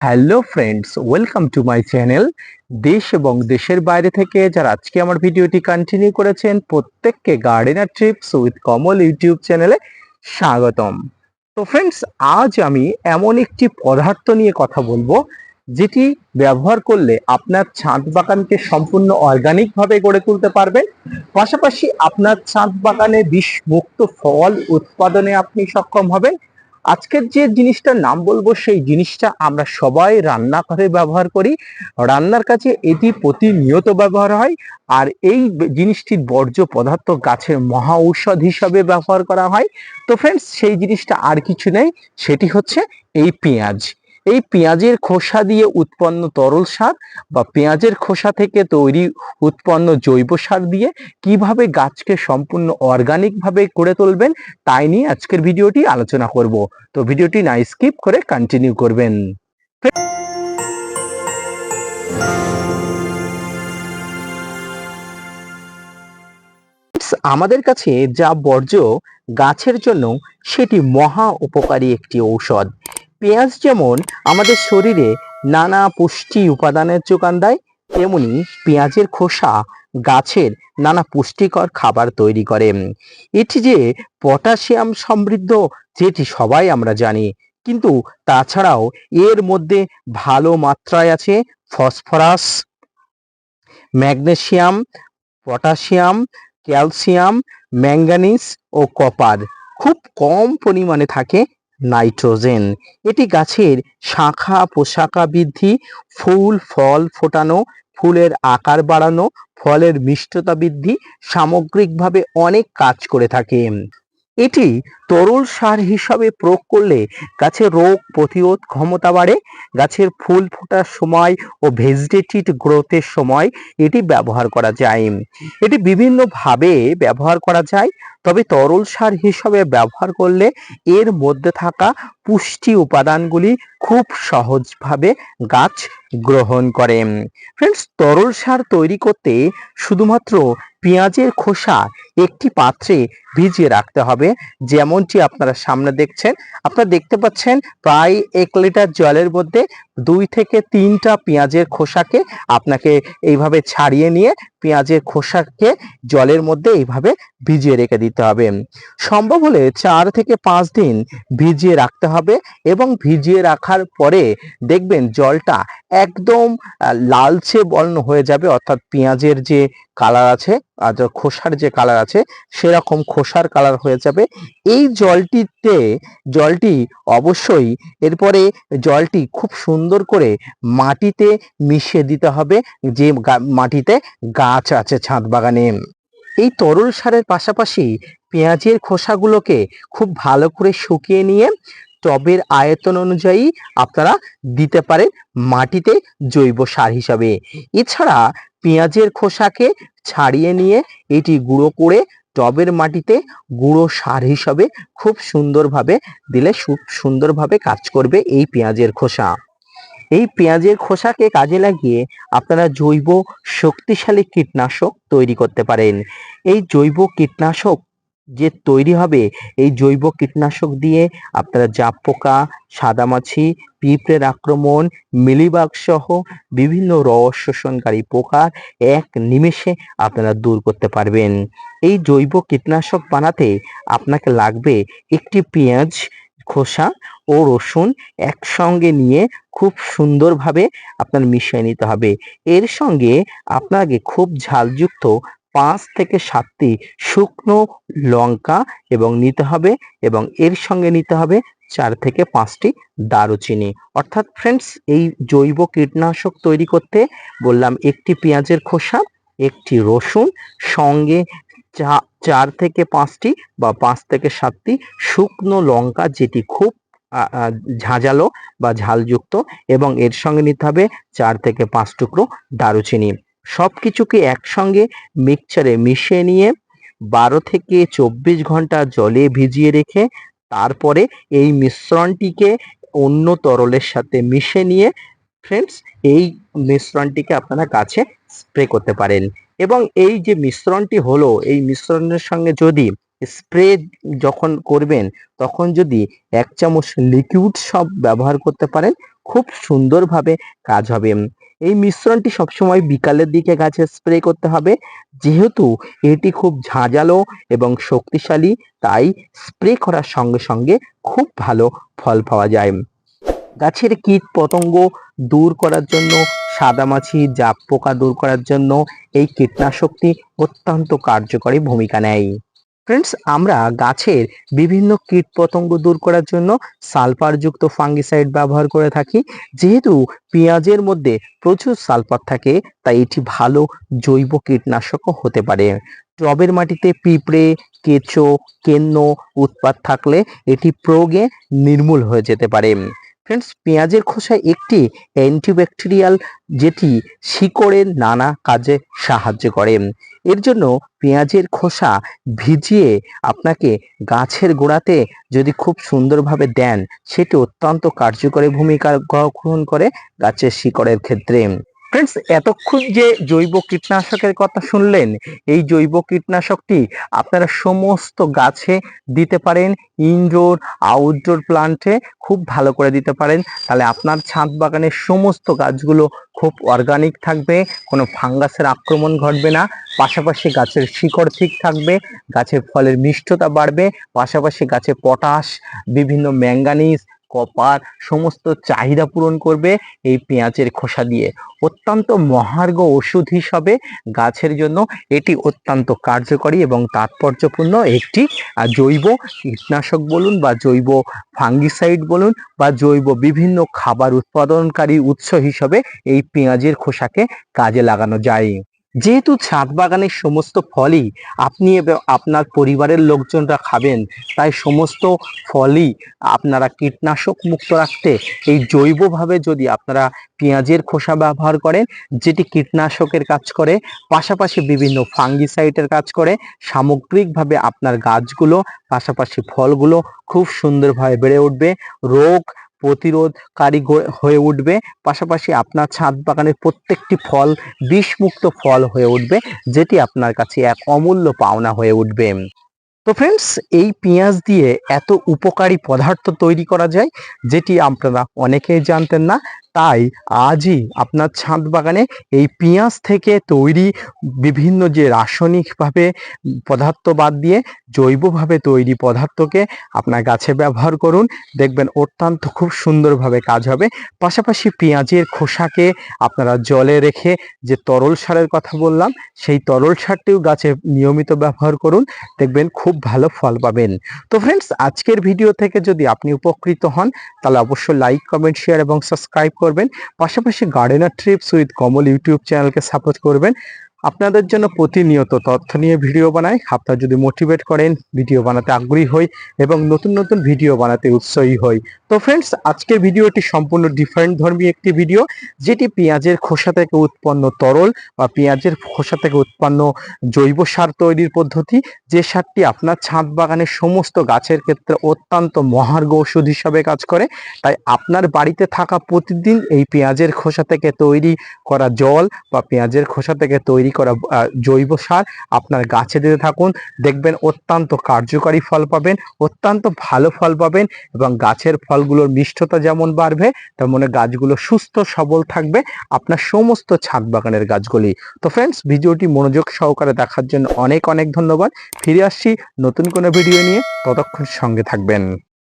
Hello friends, welcome to my channel দেশ এবং দেশের বাইরে থেকে যারা আজকে আমার ভিডিওটি কন্টিনিউ করেছেন, প্রত্যেককে gardener trips with Kamal YouTube চ্যানেলে স্বাগতম। তো ফ্রেন্ডস, আজ আমি এমন একটি পদার্থ নিয়ে কথা বলব, যেটি ব্যবহার করলে আপনার ছাদ বাগানকে সম্পূর্ণ অর্গানিকভাবে গড়ে তুলতে পারবেন। পাশাপাশি আপনার ছাদ বাগানে বিষমুক্ত ফল উৎপাদনে আপনি সক্ষম হবেন। আজকের যে জিনিসটার নাম বলব, সেই জিনিসটা আমরা সবাই রান্না করে ব্যবহার করি। রান্নার কাছে এটি প্রতিনিয়ত ব্যবহার হয়। আর এই জিনিসটির বর্জ্য পদার্থ গাছের মহা ঔষধ হিসাবে ব্যবহার করা হয়। তো ফ্রেন্ডস সেই জিনিসটা আর কিছু নেই, সেটি হচ্ছে এই পেঁয়াজ। এই পেঁয়াজের খোসা দিয়ে উৎপন্ন তরল সার বা পেঁয়াজের খোসা থেকে তৈরি উৎপন্ন জৈব সার দিয়ে কীভাবে গাছকে সম্পূর্ণ অর্গানিক ভাবে করে তুলবেন, তাই নিয়ে আজকের ভিডিওটি আলোচনা করব। তো ভিডিওটি না স্কিপ করে কন্টিনিউ করবেন। আমাদের কাছে যা বর্জ্য গাছের জন্য, সেটি মহা উপকারী একটি ঔষধ। পেঁয়াজ যেমন আমাদের শরীরে নানা পুষ্টি উপাদানের যোগান দেয়, তেমনি পেঁয়াজের খোসা গাছের নানা পুষ্টিকর খাবার তৈরি করে। এটি যে পটাশিয়াম সমৃদ্ধ, যেটি সবাই আমরা জানি। কিন্তু তাছাড়াও এর মধ্যে ভালো মাত্রায় আছে phosphorus, magnesium, potassium, calcium, manganese ও কপার। খুব কম পরিমাণে থাকে নাইট্রোজেন। এটি গাছের শাখা পোশাকা বৃদ্ধি, ফুল, ফল ফোটানো, ফুলের আকার বাড়ানো, ফলের মিষ্টতা বৃদ্ধি সামগ্রিকভাবে অনেক কাজ করে থাকে। এটি তরল সার হিসাবে প্রয়োগ করলে গাছের রোগ প্রতিরোধ ক্ষমতা বাড়ে। গাছের ফুল ফোটার সময় ও ভেজিটেটিভ গ্রোথের সময় এটি ব্যবহার করা যায়। এটি বিভিন্নভাবে ব্যবহার করা যায়, তবে তরল সার হিসাবে ব্যবহার করলে এর মধ্যে থাকা পুষ্টি উপাদানগুলি খুব সহজভাবে গাছ গ্রহণ করে। ফ্রেন্ডস তরল সার তৈরি করতে শুধুমাত্র পেঁয়াজের খোসা একটি পাত্রে ভিজিয়ে রাখতে হবে যেমনটি আপনারা সামনে দেখছেন আপনারা দেখতে পাচ্ছেন প্রায় এক লিটার জলের মধ্যে দুই থেকে তিনটা পেঁয়াজের খোসাকে আপনাকে এইভাবে ছাড়িয়ে নিয়ে পেঁয়াজের খোসাকে জলের মধ্যে এইভাবে ভিজিয়ে রেখে দিতে হবে। সম্ভব হলে চার থেকে পাঁচ দিন ভিজিয়ে রাখতে হবে এবং ভিজিয়ে রাখার পরে দেখবেন জলটা একদম লালচে বর্ণ হয়ে যাবে। অর্থাৎ পেঁয়াজের যে কালার আছে আর খোসার যে কালার আছে, সেরকম খোসার কালার হয়ে যাবে। এই জলটিতে, জলটি অবশ্যই, এরপরে জলটি খুব সুন্দর করে মাটিতে মিশিয়ে দিতে হবে যে মাটিতে গাছ আছে ছাদ বাগানে। এই তরল সারের পাশাপাশি পেঁয়াজের খোসাগুলোকে খুব ভালো করে শুকিয়ে নিয়ে টবের আয়তন অনুযায়ী আপনারা দিতে পারেন মাটিতে জৈব সার হিসাবে। এছাড়া পেঁয়াজের খোসাকে ছাড়িয়ে নিয়ে এটি গুঁড়ো করে টবের মাটিতে গুঁড়ো সার হিসাবে খুব সুন্দরভাবে দিলে সুন্দরভাবে কাজ করবে এই পেঁয়াজের খোসা। এই পেঁয়াজের খোসাকে কাজে লাগিয়ে আপনারা জৈব শক্তিশালী কীটনাশক তৈরি করতে পারেন। এই জৈব কীটনাশক যে তৈরি হবে, এই জৈব কীটনাশক দিয়ে আপনারা জাপ পোকা, সাদামাছি, পিঁপড়ের আক্রমণ, মিলিবাগ সহ বিভিন্ন রস শোষণকারী পোকা এক নিমেষে আপনারা দূর করতে পারবেন। এই জৈব কীটনাশক বানাতে আপনাকে লাগবে একটি পেঁয়াজ খোসা ও রসুন একসঙ্গে নিয়ে খুব সুন্দরভাবে আপনার মিশিয়ে নিতে হবে। এর সঙ্গে আপনাকে খুব ঝালযুক্ত পাঁচ থেকে সাতটি শুকনো লঙ্কা এবং নিতে হবে এবং এর সঙ্গে নিতে হবে চার থেকে পাঁচটি দারুচিনি। অর্থাৎ ফ্রেন্ডস এই জৈব কীটনাশক তৈরি করতে বললাম একটি পেঁয়াজের খোসা, একটি রসুন, সঙ্গে চার থেকে পাঁচটি বা পাঁচ থেকে সাতটি শুকনো লঙ্কা যেটি খুব ঝাঁঝালো বা ঝালযুক্ত এবং এর সঙ্গে নিতে হবে চার থেকে পাঁচ টুকরো দারুচিনি। সব কিছুকে একসঙ্গে মিক্সচারে মিশিয়ে নিয়ে বারো থেকে চব্বিশ ঘণ্টা জলে ভিজিয়ে রেখে তারপরে এই মিশ্রণটিকে অন্য তরলের সাথে মিশে নিয়ে ফ্রেন্ডস এই মিশ্রণটিকে আপনারা গাছে স্প্রে করতে পারেন। এবং এই যে মিশ্রণটি হলো, এই মিশ্রণের সঙ্গে যদি স্প্রে যখন করবেন, তখন যদি এক চামচ লিকুইড সব ব্যবহার করতে পারেন, খুব সুন্দরভাবে কাজ হবে। এই মিশ্রণটি সবসময় বিকালের দিকে গাছে স্প্রে করতে হবে। যেহেতু এটি খুব ঝাঁঝালো এবং শক্তিশালী, তাই স্প্রে করার সঙ্গে সঙ্গে খুব ভালো ফল পাওয়া যায়। গাছের কীট পতঙ্গ দূর করার জন্য সাদামাছি জাপ পোকা দূর করার জন্য এই কীটনাশকটি অত্যন্ত কার্যকরী ভূমিকা নেয়। ফ্রেন্ডস আমরা গাছের বিভিন্ন কীট পতঙ্গ দূর করার জন্য সালফারযুক্ত ফাঙ্গিসাইড ব্যবহার করে থাকি। যেহেতু পেঁয়াজের মধ্যে প্রচুর সালফার থাকে, তাই এটি ভালো জৈব কীটনাশকও হতে পারে। টবের মাটিতে পিঁপড়ে, কেঁচো, কেন্ন উৎপাত থাকলে এটি প্রয়োগে নির্মূল হয়ে যেতে পারে। ফ্রেন্ডস পেঁয়াজের খোসা একটি অ্যান্টিব্যাকটেরিয়াল যেটি শিকড়ের নানা কাজে সাহায্য করে। এর জন্য পেঁয়াজের খোসা ভিজিয়ে আপনাকে গাছের গোড়াতে যদি খুব সুন্দরভাবে দেন, সেটি অত্যন্ত কার্যকরী ভূমিকা গ্রহণ করে গাছের শিকড়ের ক্ষেত্রে। ফ্রেন্ডস এতক্ষণ যে জৈব কীটনাশকের কথা শুনলেন, এই জৈব কীটনাশকটি আপনারা সমস্ত গাছে দিতে পারেন ইনডোর আউটডোর প্লান্টে খুব ভালো করে দিতে পারেন। তাহলে আপনার ছাদ বাগানের সমস্ত গাছগুলো খুব অর্গানিক থাকবে, কোনো ফাঙ্গাসের আক্রমণ ঘটবে না। পাশাপাশি গাছের শিকড় ঠিক থাকবে, গাছের ফলের মিষ্টতা বাড়বে। পাশাপাশি গাছে পটাশ, বিভিন্ন ম্যাঙ্গানিজ কপার সমস্ত চাহিদা পূরণ করবে এই পেঁয়াজের খোসা দিয়ে। অত্যন্ত মহার্ঘ ওষুধ হিসাবে গাছের জন্য এটি অত্যন্ত কার্যকরী এবং তাৎপর্যপূর্ণ একটি জৈব কীটনাশক বলুন বা জৈব ফাঙ্গিসাইড বলুন বা জৈব বিভিন্ন খাবার উৎপাদনকারী উৎস হিসাবে এই পেঁয়াজের খোসাকে কাজে লাগানো যায়। যেহেতু ছাদ বাগানের সমস্ত ফলই আপনি আপনার পরিবারের লোকজনরা খাবেন, তাই সমস্ত ফলই আপনারা কীটনাশক মুক্ত রাখতে, এই জৈবভাবে যদি আপনারা পেঁয়াজের খোসা ব্যবহার করেন, যেটি কীটনাশকের কাজ করে, পাশাপাশি বিভিন্ন ফাঙ্গিসাইটের কাজ করে, সামগ্রিকভাবে আপনার গাছগুলো, পাশাপাশি ফলগুলো খুব সুন্দরভাবে বেড়ে উঠবে। রোগ প্রতিরোধকারী কারিগর হয়ে উঠবে। পাশাপাশি আপনার ছাদ বাগানের প্রত্যেকটি ফল বিষমুক্ত ফল হয়ে উঠবে, যেটি আপনার কাছে এক অমূল্য পাওনা হয়ে উঠবে। তো ফ্রেন্ডস এই পেঁয়াজ দিয়ে এত উপকারী পদার্থ তৈরি করা যায়, যেটি আপনারা অনেকেই জানতেন না। তাই আজই আপনার ছাদ বাগানে এই পেঁয়াজ থেকে তৈরি বিভিন্ন যে রাসায়নিকভাবে পদার্থ বাদ দিয়ে জৈবভাবে তৈরি পদার্থকে আপনার গাছে ব্যবহার করুন। দেখবেন অত্যন্ত খুব সুন্দরভাবে কাজ হবে। পাশাপাশি পেঁয়াজের খোসাকে আপনারা জলে রেখে যে তরল সারের কথা বললাম, সেই তরল সারটিও গাছে নিয়মিত ব্যবহার করুন। দেখবেন খুব ভালো ফল পাবেন। তো ফ্রেন্ডস আজকের ভিডিও থেকে যদি আপনি উপকৃত হন, তাহলে অবশ্যই লাইক কমেন্ট শেয়ার এবং সাবস্ক্রাইব করবেন। পাশাপাশি gardener trips with Kamal YouTube চ্যানেলকে সাপোর্ট করবেন। আপনাদের জন্য প্রতিনিয়ত তথ্য নিয়ে ভিডিও বানাই। আপনারা যদি মোটিভেট করেন, ভিডিও বানাতে আগ্রহী হই এবং নতুন নতুন ভিডিও বানাতে উৎসাহী হই। তো ফ্রেন্ডস আজকের ভিডিওটি সম্পূর্ণ ডিফারেন্ট ধর্মী একটি ভিডিও যেটি পেঁয়াজের খোসা থেকে উৎপন্ন তরল বা পেঁয়াজের খোসা থেকে উৎপন্ন জৈব সার তৈরির পদ্ধতি। যে সারটি আপনার ছাদ বাগানের সমস্ত গাছের ক্ষেত্রে অত্যন্ত মহার্ঘ ওষুধ হিসাবে কাজ করে, তাই আপনার বাড়িতে থাকা প্রতিদিন এই পেঁয়াজের খোসা থেকে তৈরি করা জল বা পেঁয়াজের খোসা থেকে তৈরি করা জৈব সার আপনার গাছে দিতে থাকুন। দেখবেন অত্যন্ত কার্যকারী ফল পাবেন, অত্যন্ত ভালো ফল পাবেন এবং গাছের ফলগুলোর মিষ্টতা যেমন বাড়বে, তেমন গাছগুলো সুস্থ, সবল থাকবে আপনার সমস্ত ছাদ বাগানের গাছগুলি। তো ফ্রেন্ডস ভিডিওটি মনোযোগ সহকারে দেখার জন্য অনেক অনেক ধন্যবাদ। ফিরে আসছি নতুন কোনো ভিডিও নিয়ে। ততক্ষণ সঙ্গে থাকবেন।